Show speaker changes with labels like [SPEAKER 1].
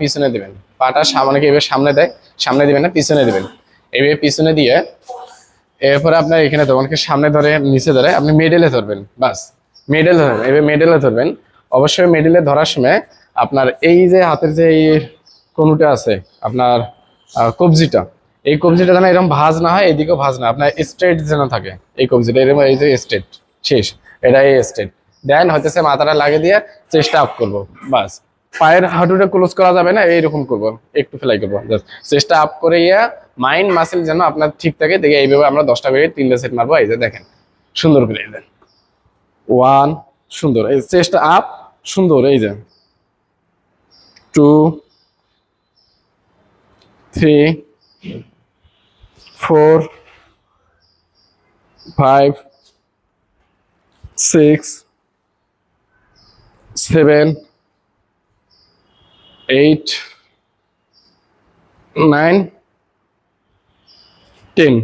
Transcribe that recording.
[SPEAKER 1] পিছনে দিবেন। পাটা সামনে এভাবে সামনে দেয়, সামনে দিবেন না, পিছনে দিবেন। এইভাবে পিছনে দিয়ে এরপরে আপনার এখানে দোকানকে সামনে ধরে, নিচে ধরে, আপনি মেডেলে ধরবেন, বাস। মেডেল ধরবেন, এভাবে মেডেলে ধরবেন। অবশ্যই মেডেলে ধরার সময় আপনার এই যে হাতের যে এই কনুটা আছে, আপনার কবজিটা, এই কবজিটা যেন এরকম ভাজ না হয়, এদিকেও ভাজ না আপনার স্ট্রেট যেন থাকে এই কবজিটা, এরকম এই যে স্ট্রেট শেষ। এটা এই স্ট্রেট দেন হইতেছে মাথাটা লাগিয়ে দিয়ে চেষ্টা আপ করব, বাস। পায়ের হাঁটুটা ক্লোজ করা যাবে না, এইরকম করব, একটু ফেলাই করব চেষ্টা আপ করে ইয়া মাইন্ড মাসেল যেন আপনার ঠিক থাকে, দেখে এইভাবে আমরা দশটা করে তিনটে সেট মারবো, এই যে দেখেন, সুন্দর করে দেন ওয়ান সুন্দর, এই চেষ্টা আপ সুন্দর, এই যে। Two three four five six seven eight nine ten